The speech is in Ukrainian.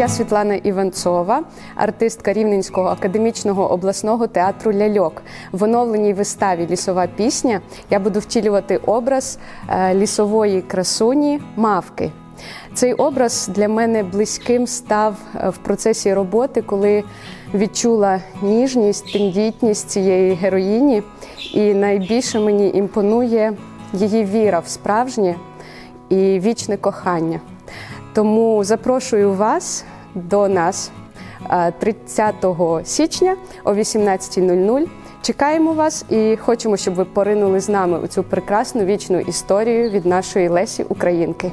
Я Світлана Іванцова, артистка Рівненського академічного обласного театру Ляльок. В оновленій виставі Лісова пісня я буду втілювати образ е, лісової красуні мавки. Цей образ для мене близьким став е, в процесі роботи, коли відчула ніжність, тендітність цієї героїні, і найбільше мені імпонує її віра в справжнє і вічне кохання. Тому запрошую вас до нас е, 30 січня о 18.00. Чекаємо вас і хочемо, щоб ви поринули з нами у цю прекрасну вічну історію від нашої Лесі Українки.